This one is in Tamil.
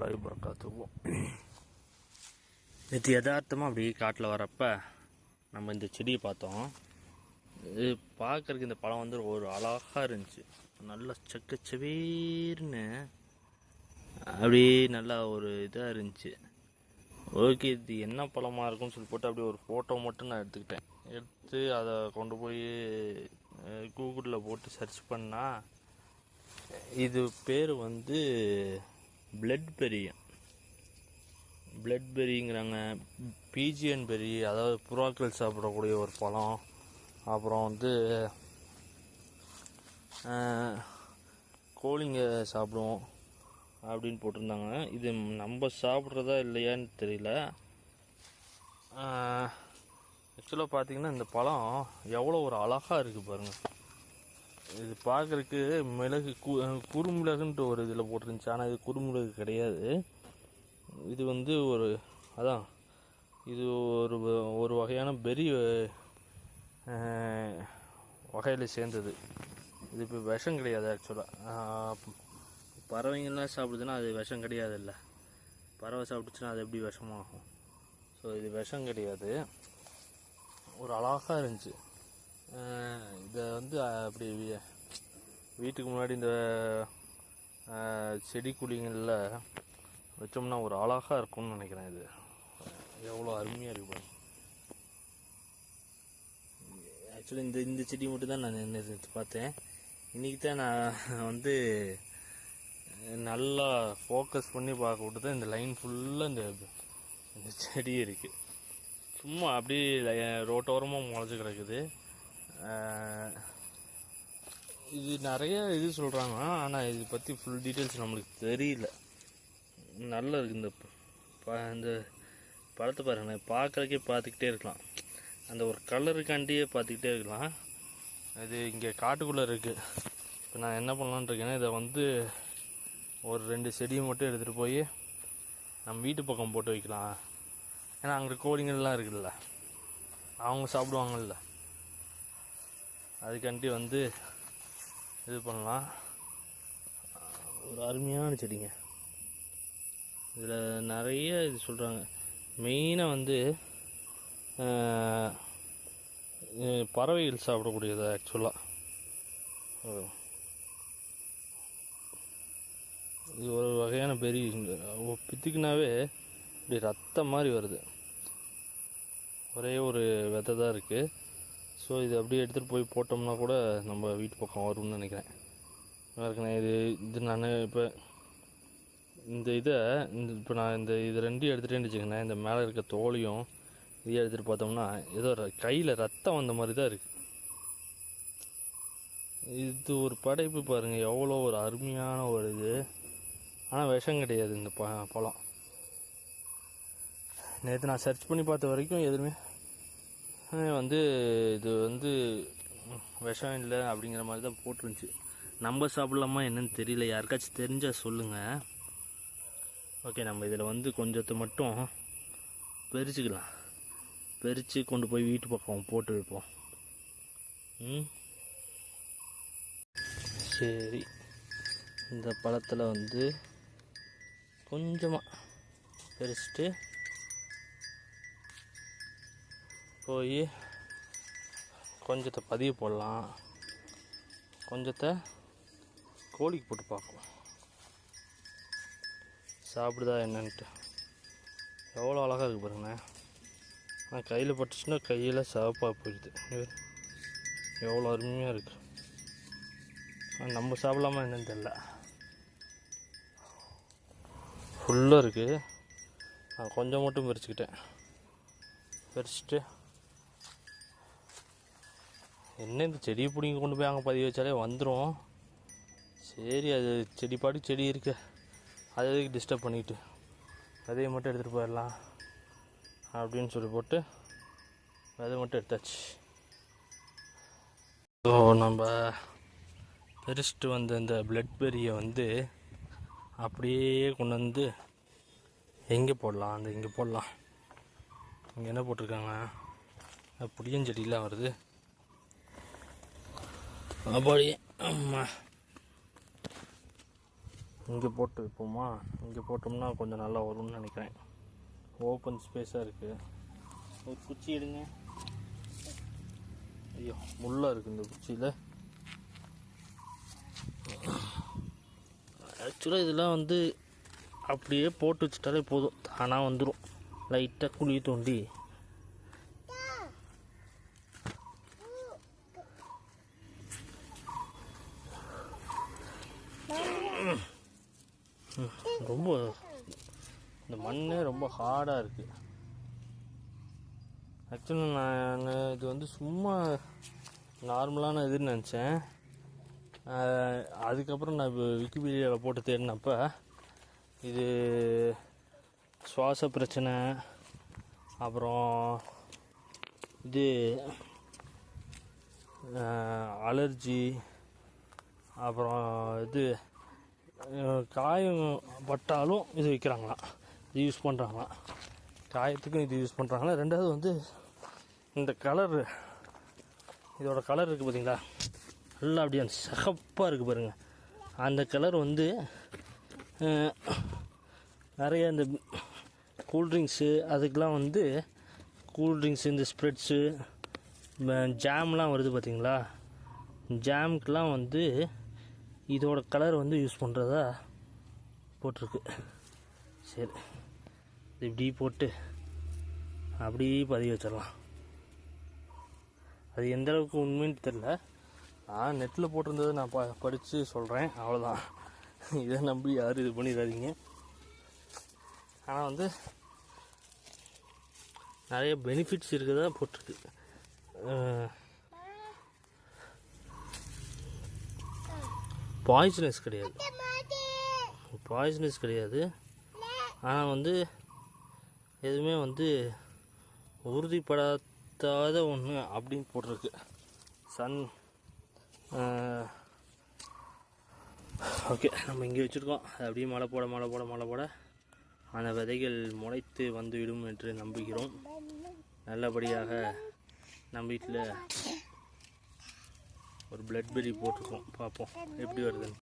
வரமத்துல்லாஹி வரகாத்துவோம் நேற்று யதார்த்தமாக அப்படியே காட்டில் வரப்ப நம்ம இந்த செடியை பார்த்தோம். இது பார்க்குறக்கு இந்த பழம் வந்து ஒரு அழகாக இருந்துச்சு. நல்லா செக்கச்சவேர்னு அப்படியே நல்லா ஒரு இதாக இருந்துச்சு. ஓகே இது என்ன பழமாக இருக்கும்னு சொல்லி போட்டு அப்படியே ஒரு ஃபோட்டோ மட்டும் நான் எடுத்துக்கிட்டேன். எடுத்து அதை கொண்டு போய் கூகுளில் போட்டு சர்ச் பண்ணால் இது பேர் வந்து பிளட் பெரியம் பிளட் பெரிங்கிறாங்க பீஜியன் பெரி அதாவது புறாக்கள் சாப்பிடக்கூடிய ஒரு பழம். அப்புறம் வந்து கோழிங்க சாப்பிடுவோம் அப்படின்னு போட்டிருந்தாங்க. இது நம்ம சாப்பிட்றதா இல்லையான்னு தெரியல. ஆக்சுவலாக பார்த்தீங்கன்னா இந்த பழம் எவ்வளோ ஒரு அழகாக இருக்குது பாருங்கள் இது பார்க்குறக்கு மிளகு கு குறுமிளகுன்ட்டு ஒரு இதில் போட்டிருந்துச்சு. ஆனால் இது குறுமிளகு கிடையாது. இது வந்து ஒரு அதான் இது ஒரு ஒரு வகையான பெரிய வகையில் சேர்ந்தது. இது இப்போ விஷம் கிடையாது ஆக்சுவலாக பறவைங்கள்லாம் சாப்பிடுதுன்னா அது விஷம் கிடையாது இல்லை பறவை சாப்பிட்டுச்சுன்னா அது எப்படி விஷமாகும்? ஸோ இது விஷம் கிடையாது. ஒரு அழகாக இருந்துச்சு. இதை வந்து அப்படி வீட்டுக்கு முன்னாடி இந்த செடி குழிங்களில் வச்சோம்னா ஒரு அழகாக இருக்கும்னு நினைக்கிறேன் இது. எவ்வளோ அருமையாக இருக்கும் ஆக்சுவலி இந்த இந்த செடி மட்டும் தான் நான் நின்று பார்த்தேன். இன்றைக்கி தான் நான் வந்து நல்லா ஃபோக்கஸ் பண்ணி பார்க்க விட்டு தான் இந்த லைன் ஃபுல்லாக இந்த இந்த செடி இருக்குது சும்மா அப்படியே ரோட்டோரமாக முளைச்சி கிடக்குது. இது நிறைய இது சொல்கிறாங்க ஆனால் இது பற்றி ஃபுல் டீட்டெயில்ஸ் நம்மளுக்கு தெரியல. நல்லா இருக்கு. இந்த ப- இந்த படத்தை பாருங்க. பார்க்குறக்கே பார்த்துக்கிட்டே இருக்கலாம். அந்த ஒரு கலருக்காண்டியே பார்த்துக்கிட்டே இருக்கலாம். இது இங்கே காட்டுக்குள்ளே இருக்குது இப்போ நான் என்ன பண்ணலான்னு இருக்கேன்னா இதை வந்து ஒரு ரெண்டு செடியை மட்டும் எடுத்துகிட்டு போய் நம்ம வீட்டு பக்கம் போட்டு வைக்கலாம். ஏன்னா அங்கே கோழிங்கள்லாம் இருக்குல்ல அவங்க சாப்பிடுவாங்கல்ல. அதுக்காண்டி வந்து இது பண்ணலாம். ஒரு அருமையான செடிங்க. இதில் நிறைய இது சொல்கிறாங்க மெயினாக வந்து பறவைகள் சாப்பிடக்கூடியது ஆக்சுவலாக இது ஒரு வகையான பெரிய பித்துக்குனாவே இப்படி ரத்தம் மாதிரி வருது. ஒரே ஒரு விதை தான் இருக்குது ஸோ இது அப்படியே எடுத்துகிட்டு போய் போட்டோம்னா கூட நம்ம வீட்டு பக்கம் வரும்னு நினைக்கிறேன். இருக்குண்ணே இது இது நான் இப்போ இந்த இதை இந்த இப்போ நான் இந்த இது ரெண்டையும் எடுத்துகிட்டேன்னு வச்சுக்கண்ணேன் இந்த மேலே இருக்க தோலையும் இதையும் எடுத்துகிட்டு பார்த்தோம்னா ஏதோ கையில் ரத்தம் வந்த மாதிரி தான் இருக்குது இது ஒரு படைப்பு பாருங்கள் எவ்வளோ ஒரு அருமையான ஒரு இது. ஆனால் விஷம் கிடையாது இந்த ப பழம். நேற்று நான் சர்ச் பண்ணி பார்த்த வரைக்கும் எதுவுமே வந்து இது வந்து விஷம் இல்லை அப்படிங்கிற மாதிரி தான் போட்டிருந்துச்சு. நம்ம சாப்பிட்லாமா என்னன்னு தெரியல. யாருக்காச்சும் தெரிஞ்சால் சொல்லுங்கள் ஓகே நம்ம இதில் வந்து கொஞ்சத்தை மட்டும் பெரிச்சுக்கலாம். பெரித்து கொண்டு போய் வீட்டு பக்கம் போட்டு வைப்போம். ம்? சரி. இந்த பழத்தில் வந்து கொஞ்சமாக பெரிச்சிட்டு போய் கொஞ்சத்தை பதிவு போடலாம். கொஞ்சத்தை கோழிக்கு போட்டு பார்க்கலாம் சாப்பிடுதா என்னன்ட்டு. எவ்வளோ அழகாக இருக்குது பாருங்கண்ணே. ஆனால் கையில் பட்டுச்சுன்னா கையில் சிவப்பாக போயிடுது. எவ்வளோ அருமையாக இருக்குது நம்ம சாப்பிடலாமா என்னன்னு தெரில ஃபுல்லாக இருக்குது நான் கொஞ்சம் மட்டும் பறிச்சுக்கிட்டேன். பறிச்சுட்டு என்ன இந்த செடியை பிடிங்கி கொண்டு போய் அங்கே பதிவு வச்சாலே வந்துடும் சரி அது செடி பாடி செடி இருக்கு. அது எதுக்கு டிஸ்டர்ப் பண்ணிட்டு? விதையை மட்டும் எடுத்துகிட்டு போயிடலாம் அப்படின்னு சொல்லி போட்டு விதை மட்டும் எடுத்தாச்சு. ஸோ நம்ம பெருசிட்டு வந்த இந்த பிளட் பெரியை வந்து அப்படியே கொண்டு வந்து எங்கே போடலாம்? அந்த இங்கே போடலாம். இங்கே என்ன போட்டிருக்காங்க? அஹ் புளியஞ்செடியெலாம் வருது. அப்படி ஆமாம் இங்கே போட்டு வைப்போமா? இங்கே போட்டோம்னா கொஞ்சம் நல்லா வரும்னு நினைக்கிறேன். ஓப்பன் ஸ்பேஸாக இருக்குது ஒரு குச்சி எடுங்க. ஐயோ முள்ளாக இருக்குது இந்த குச்சியில். ஆக்சுவலாக இதெல்லாம் வந்து அப்படியே போட்டு வச்சுட்டாலே போதும். தானாக வந்துடும் லைட்டாக குழி தோண்டி. ரொம்ப இந்த மண்ணே ரொம்ப ஹார்டாக இருக்குது ஆக்சுவலாக நான் இது வந்து சும்மா நார்மலான இதுன்னு நினச்சேன். அதுக்கப்புறம் நான் இப்போ விக்கிபீடியாவில் போட்டு தேடினப்ப இது சுவாச பிரச்சனை அப்புறம் இது அலர்ஜி அப்புறம் இது காயம் பட்டாலும் இது விற்கிறாங்களாம் இது யூஸ் பண்ணுறாங்களாம் காயத்துக்கும் இது யூஸ் பண்ணுறாங்களா ரெண்டாவது வந்து இந்த கலர் இதோட கலர் இருக்குது பார்த்தீங்களா நல்லா அப்படியே சகப்பாக இருக்குது பாருங்கள் அந்த கலர் வந்து நிறைய இந்த கூல்ட்ரிங்க்ஸு அதுக்கெலாம் வந்து கூல்ட்ரிங்க்ஸு இந்த ஸ்ப்ரெட்ஸு ஜாம்லாம் வருது பார்த்தீங்களா ஜாமுக்கெலாம் வந்து இதோட கலர் வந்து யூஸ் பண்ணுறதா போட்டிருக்கு. சரி. இப்படி போட்டு அப்படியே பதிய வச்சிடலாம். அது எந்த அளவுக்கு உண்மைன்னு தெரில நான் நெட்டில் போட்டிருந்ததை நான் ப படித்து சொல்கிறேன் அவ்வளோதான் இதை நம்பி யாரும் இது பண்ணிடாதீங்க. ஆனால் வந்து நிறைய பெனிஃபிட்ஸ் இருக்குதா போட்டிருக்கு. பாய்சனஸ் கிடையாது. பாய்சனஸ் கிடையாது. ஆனால் வந்து எதுவுமே வந்து உறுதிப்படாத ஒன்று அப்படின்னு போட்டிருக்கு. சன் ஓகே நம்ம இங்கே வச்சுருக்கோம். அது அப்படியே மழை போட மழை போட மழை போட அந்த விதைகள் முளைத்து வந்துவிடும் என்று நம்புகிறோம். நல்லபடியாக நம்ம வீட்டில் ஒரு பிளட் பெரி போட்டிருக்கோம். பார்ப்போம். எப்படி வருதுன்னு.